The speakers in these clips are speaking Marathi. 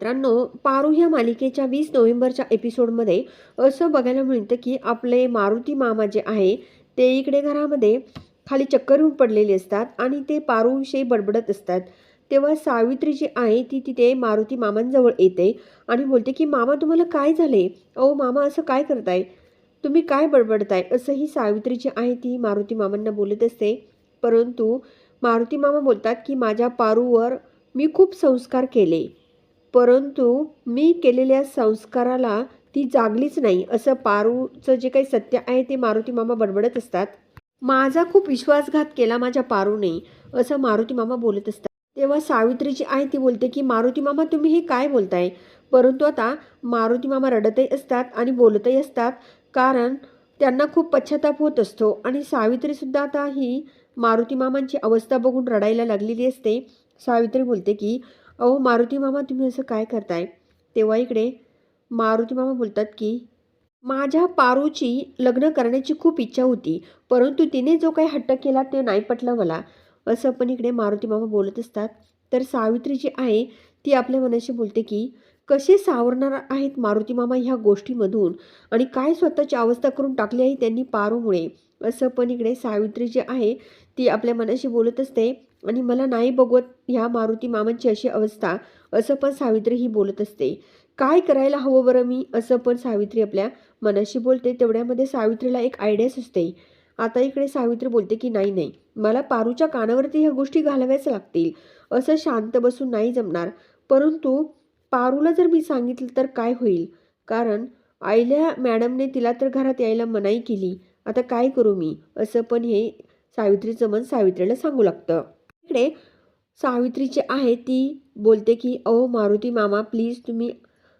मित्रांनो पारू ह्या मालिकेच्या वीस नोव्हेंबरच्या एपिसोडमध्ये असं बघायला मिळतं की आपले मारुती मामा जे आहे ते इकडे घरामध्ये खाली चक्कर होऊन पडलेले असतात आणि ते पारूविषयी बडबडत असतात. तेव्हा सावित्री जी आहे ती तिथे मारुती मामांजवळ येते आणि बोलते की मामा तुम्हाला काय झाले अहो मामा असं काय करताय? तुम्ही काय बडबडताय? असं ही सावित्री जी आहे ती मारुती मामांना बोलत असते. परंतु मारुती मामा बोलतात की माझ्या पारूवर मी खूप संस्कार केले. परंतु मी केलेल्या संस्काराला ती जागलीच नाही असं पारूचं जे काही सत्य आहे ते मारुती मामा बडबडत असतात. माझा खूप विश्वासघात केला माझ्या पारूने असं मारुती मामा बोलत असतात. तेव्हा सावित्री जी आहे ती बोलते की मारुती मामा तुम्ही हे काय बोलताय? परंतु आता मारुती मामा रडतही असतात आणि बोलतही असतात कारण त्यांना खूप पश्चाताप होत असतो आणि सावित्रीसुद्धा आता ही मारुती मामांची अवस्था बघून रडायला लागलेली असते. सावित्री बोलते की अहो मारुती मामा तुम्ही असं काय करताय? तेव्हा इकडे मारुती मामा बोलतात की माझ्या पारूची लग्न करण्याची खूप इच्छा होती परंतु तिने जो काही हट्ट केला ते नाही पटलं मला. असं पण इकडे मारुती मामा बोलत असतात. तर सावित्री जी आहे ती आपल्या मनाशी बोलते की कसे सावरणार आहेत मारुती मामा ह्या गोष्टीमधून? आणि काय स्वतःची अवस्था करून टाकली आहे त्यांनी पारूमुळे? असं पण इकडे सावित्री जी आहे ती आपल्या मनाशी बोलत असते. आणि मला नाही बघवत ह्या मारुती मामांची अशी अवस्था असं पण सावित्री ही बोलत असते. काय करायला हवं बरं मी? असं पण सावित्री आपल्या मनाशी बोलते. तेवढ्यामध्ये सावित्रीला एक आयडिया सुचते. आता इकडे सावित्री बोलते की नाही नाही मला पारूच्या कानावरती ह्या गोष्टी घालाव्याच लागतील. असं शांत बसून नाही जमणार. परंतु पारूला जर मी सांगितलं तर काय होईल? कारण आईल्या मॅडमने तिला तर घरात यायला मनाई केली. आता काय करू मी? असं पण हे सावित्रीचं मन सावित्रीला सांगू लागतं. इकडे सावित्री जी आहे ती बोलते की अहो मारुती मामा प्लीज तुम्ही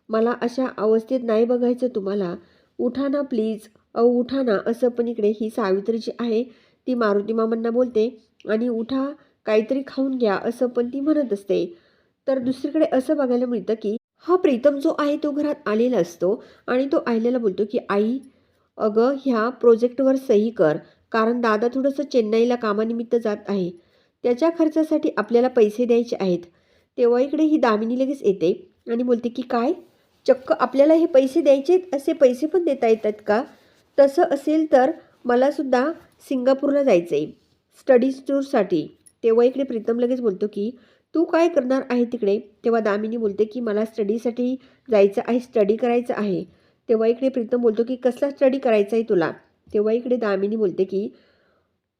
मला अशा अवस्थेत नाही बघायचं तुम्हाला. उठा ना प्लीज. अहो उठा ना. असं पण इकडे ही सावित्री जी आहे ती मारुती मामांना बोलते आणि उठा काहीतरी खाऊन घ्या. असं पण ती म्हणत असते. तर दुसरीकडे असं बघायला मिळतं की हा प्रीतम जो आहे तो घरात आलेला असतो आणि तो आयल्याला बोलतो की आई अगं ह्या प्रोजेक्टवर सही कर. कारण दादा थोडंसं चेन्नईला कामानिमित्त जात आहे. त्याच्या खर्चासाठी आपल्याला पैसे द्यायचे आहेत. तेव्हा इकडे ही दामिनी लगेच येते आणि बोलते की काय? चक्क आपल्याला हे पैसे द्यायचे आहेत असे पैसे पण देता येतात का? तसं असेल तर मलासुद्धा सिंगापूरला जायचं आहे स्टडीज टूरसाठी. तेव्हा इकडे प्रीतम लगेच बोलतो की तू काय करणार आहे तिकडे? तेव्हा दामिनी बोलते की मला स्टडीसाठी जायचं आहे स्टडी करायचं आहे. तेव्हा इकडे प्रीतम बोलतो की कसला स्टडी करायचा आहे तुला? तेव्हा इकडे दामिनी बोलते की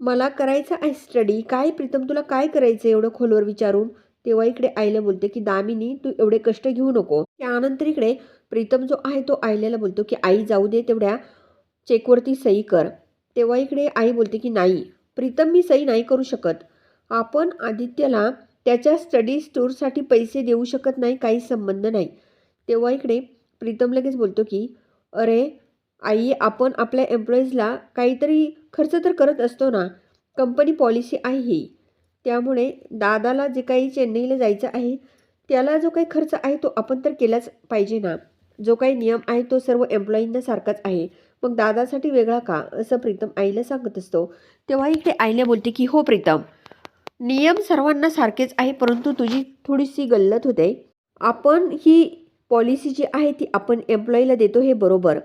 मला करायचं आहे स्टडी काय प्रीतम तुला काय करायचं एवढं खोलवर विचारून? तेव्हा इकडे आईला बोलते की दामिनी तू एवढे कष्ट घेऊ नको. त्यानंतर इकडे प्रीतम जो आहे तो आईल्याला बोलतो की आई जाऊ दे तेवढ्या चेकवरती सही कर. तेव्हा इकडे आई बोलते की नाही प्रीतम मी सही नाही करू शकत. आपण आदित्यला त्याच्या स्टडी टूरसाठी पैसे देऊ शकत नाही काही संबंध नाही. तेव्हा इकडे प्रीतम लगेच बोलतो की अरे आई आपण आपल्या एम्प्लॉईजला काहीतरी खर्च तर करत असतो ना कंपनी पॉलिसी आहे. ही त्यामुळे दादाला जे काही चेन्नईला जायचं आहे त्याला जो काही खर्च आहे तो आपण तर केलाच पाहिजे ना. जो काही नियम आहे तो सर्व एम्प्लॉईंना सारखाच आहे. मग दादासाठी वेगळा का? असं प्रीतम आईला सांगत असतो. तेव्हा ते आईला बोलते की हो प्रीतम नियम सर्वांना सारखेच आहे परंतु तुझी थोडीशी गल्लत होते. आपण ही पॉलिसी जी आहे ती आपण एम्प्लॉईला देतो हे बरोबर.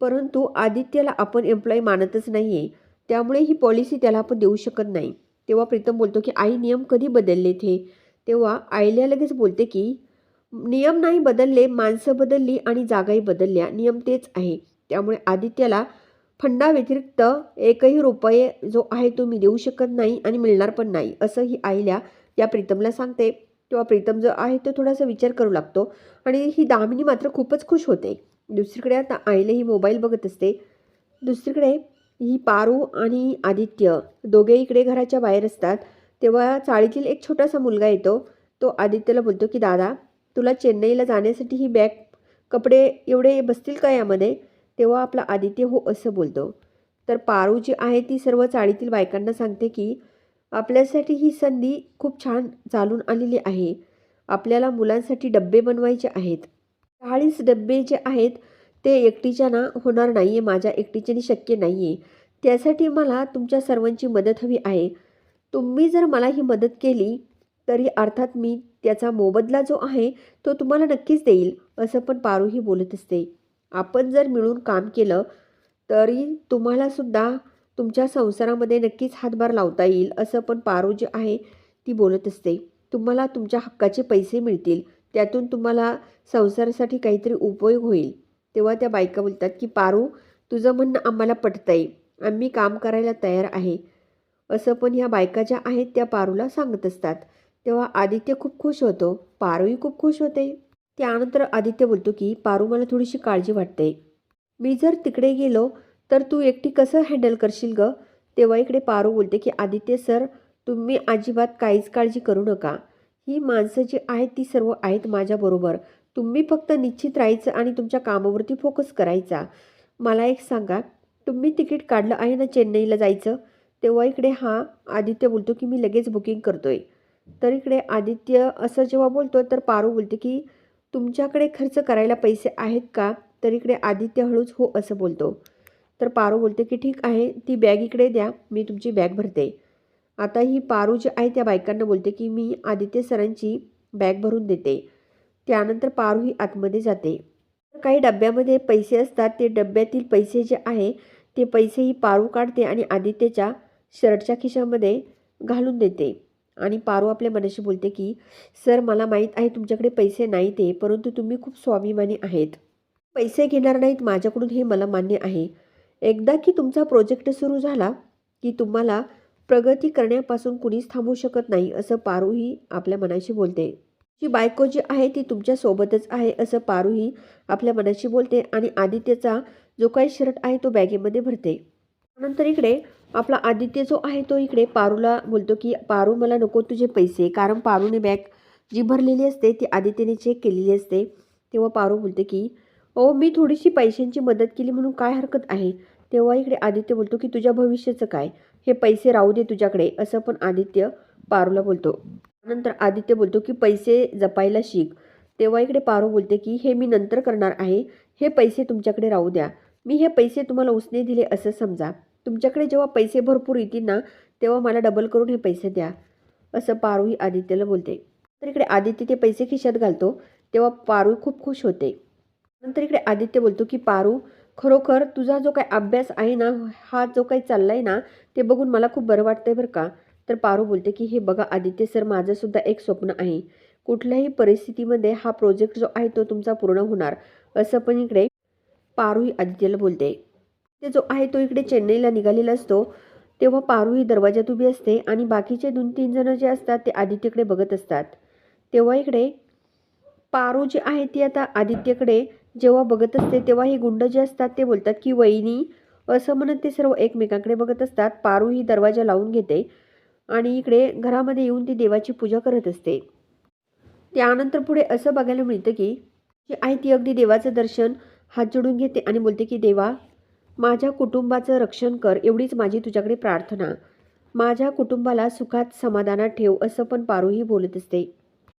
परंतु आदित्यला आपण एम्प्लॉई मानतच नाही आहे त्यामुळे ही पॉलिसी त्याला आपण देऊ शकत नाही. तेव्हा प्रीतम बोलतो की आई नियम कधी बदलले थे? तेव्हा आईल्या लगेच बोलते की नियम नाही बदलले माणसं बदलली आणि जागाही बदलल्या. नियम तेच आहे. त्यामुळे आदित्यला फंडाव्यतिरिक्त एकही रुपये जो आहे तो मी देऊ शकत नाही आणि मिळणार पण नाही असं ही आईल्या या प्रीतमला सांगते. तेव्हा प्रीतम जो आहे तो थोडासा विचार करू लागतो आणि ही दामिनी मात्र खूपच खुश होते. दुसरीकडे आता आईला ही मोबाईल बघत असते. दुसरीकडे ही पारू आणि आदित्य दोघे इकडे घराच्या बाहेर असतात. तेव्हा चाळीतील एक छोटासा मुलगा येतो. तो आदित्यला बोलतो की दादा तुला चेन्नईला जाण्यासाठी ही बॅग कपडे एवढे बसतील का यामध्ये? तेव्हा आपला आदित्य हो असं बोलतो. तर पारू जी आहे ती सर्व चाळीतील बायकांना सांगते की आपल्यासाठी ही संधी खूप छान चालून आलेली आहे. आपल्याला मुलांसाठी डब्बे बनवायचे आहेत. चाळीस डब्बे जे आहेत ते एकटीच्या ना होणार नाही आहे माझ्या एकटीच्याने शक्य नाही आहे त्यासाठी मला तुमच्या सर्वांची मदत हवी आहे. तुम्ही जर मला ही मदत केली तरी अर्थात मी त्याचा मोबदला जो आहे तो तुम्हाला नक्कीच देईल असं पण पारूही बोलत असते. आपण जर मिळून काम केलं तरी तुम्हालासुद्धा तुमच्या संसारामध्ये नक्कीच हातभार लावता येईल असं पण पारू जी आहे ती बोलत असते. तुम्हाला तुमच्या हक्काचे पैसे मिळतील त्यातून तुम्हाला संसारासाठी काहीतरी उपयोग होईल. तेव्हा त्या बायका बोलतात की पारू तुझं म्हणणं आम्हाला पटतंय. आम्ही काम करायला तयार आहे. असं पण ह्या बायका ज्या आहेत त्या पारूला सांगत असतात. तेव्हा आदित्य खूप खुश होतो. पारूही खूप खुश होते. त्यानंतर आदित्य बोलतो की पारू मला थोडीशी काळजी वाटते. मी जर तिकडे गेलो तर तू एकटी कसं हँडल करशील ग? तेव्हा इकडे पारू बोलते की आदित्य सर तुम्ही अजिबात काहीच काळजी करू नका. ही माणसं जी आहेत ती सर्व आहेत माझ्याबरोबर. तुम्ही फक्त निश्चित राहायचं आणि तुमच्या कामावरती फोकस करायचा. मला एक सांगा तुम्ही तिकीट काढलं आहे ना चेन्नईला जायचं? तेव्हा इकडे हा आदित्य बोलतो की मी लगेच बुकिंग करतोय. तर इकडे आदित्य असं जेव्हा बोलतो तर पारू बोलते की तुमच्याकडे खर्च करायला पैसे आहेत का? तर इकडे आदित्य हळूच हो असं बोलतो. तर पारू बोलते की ठीक आहे ती बॅग इकडे द्या मी तुमची बॅग भरते. आता ही पारू जी आहे त्या बायकांना बोलते की मी आदित्य सरांची बॅग भरून देते. त्यानंतर पारूही आतमध्ये जाते. काही डब्यामध्ये पैसे असतात ते डब्यातील पैसे जे आहे ते पैसेही पारू काढते आणि आदित्यच्या शर्टच्या खिशामध्ये घालून देते. आणि पारू आपल्या मनाशी बोलते की सर मला माहीत आहे तुमच्याकडे पैसे नाही ते परंतु तुम्ही खूप स्वाभिमानी आहेत. पैसे घेणार नाहीत माझ्याकडून हे मला मान्य आहे. एकदा की तुमचा प्रोजेक्ट सुरू झाला की तुम्हाला प्रगती करण्यापासून कुणीच थांबू शकत नाही असं पारूही आपल्या मनाशी बोलते. जी बायको जी आहे ती तुमच्यासोबतच आहे असं पारूही आपल्या मनाशी बोलते आणि आदित्यचा जो काही शर्ट आहे तो बॅगेमध्ये भरते. नंतर इकडे आपला आदित्य जो आहे तो इकडे पारूला बोलतो की पारू मला नको तुझे पैसे कारण पारूने बॅग जी भरलेली असते ती आदित्यने चेक केलेली असते. तेव्हा पारू बोलते की ओ मी थोडीशी पैशांची मदत केली म्हणून काय हरकत आहे? तेव्हा इकडे आदित्य बोलतो की तुझ्या भविष्याचं काय? हे पैसे राहू दे तुझ्याकडे असं पण आदित्य पारूला बोलतो. नंतर आदित्य बोलतो की पैसे जपायला शिक. तेव्हा इकडे पारू बोलते की हे मी नंतर करणार आहे. हे पैसे तुमच्याकडे राहू द्या. मी हे पैसे तुम्हाला उसने दिले असं समजा. तुमच्याकडे जेव्हा पैसे भरपूर येतील ना तेव्हा मला डबल करून हे पैसे द्या. असं पारू ही आदित्यला बोलते. तर इकडे आदित्य ते पैसे खिशात घालतो. तेव्हा पारू खूप खुश होते. नंतर इकडे आदित्य बोलतो की पारू खरोखर तुझा जो काही अभ्यास आहे ना हा जो काही चालला आहे ना ते बघून मला खूप बरं वाटतंय बरं का? तर पारू बोलते की हे बघा आदित्य सर माझंसुद्धा एक स्वप्न आहे. कुठल्याही परिस्थितीमध्ये हा प्रोजेक्ट जो आहे तो तुमचा पूर्ण होणार. असं पण इकडे पारूही आदित्यला बोलते. ते जो आहे तो इकडे चेन्नईला निघालेला असतो. तेव्हा पारू ही दरवाजात उभी असते आणि बाकीचे दोन तीन जण जे असतात ते आदित्यकडे बघत असतात. तेव्हा इकडे पारू जी आहे ती आता आदित्यकडे जेव्हा बघत असते तेव्हा हे गुंड जे असतात ते बोलतात की वहिनी असं म्हणत ते सर्व एकमेकांकडे बघत असतात. पारू ही दरवाजा लावून घेते. आणि इकडे घरामध्ये येऊन ती देवाची पूजा करत असते. त्यानंतर पुढे असं बघायला मिळतं की जी आहे ती अगदी देवाचं दर्शन हात जोडून घेते आणि बोलते की देवा माझ्या कुटुंबाचं रक्षण कर एवढीच माझी तुझ्याकडे प्रार्थना. माझ्या कुटुंबाला सुखात समाधानात ठेव असं पण पारूही बोलत असते.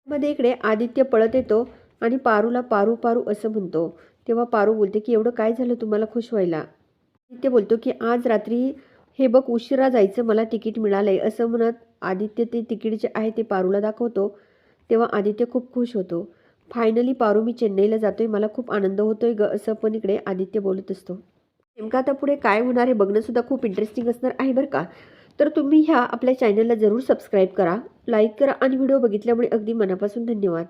मध्ये इकडे आदित्य पळत येतो आणि पारूला पारू पारू असं म्हणतो. तेव्हा पारू बोलते की एवढं काय झालं तुम्हाला खुश व्हायला? आदित्य बोलतो की आज रात्री हे बघ उशिरा जायचं मला तिकीट मिळालंय. असं म्हणत आदित्य ते तिकीट जे आहे ते पारूला दाखवतो. तेव्हा आदित्य खूप खुश होतो. फायनली पारू मी चेन्नईला जातोय. मला खूप आनंद होतोय ग असं पण इकडे आदित्य बोलत असतो. नेमकं आता पुढे काय होणार हे बघणंसुद्धा खूप इंटरेस्टिंग असणार आहे बरं का? तर तुम्ही ह्या आपल्या चॅनलला जरूर सबस्क्राईब करा लाईक करा आणि व्हिडिओ बघितल्यामुळे अगदी मनापासून धन्यवाद.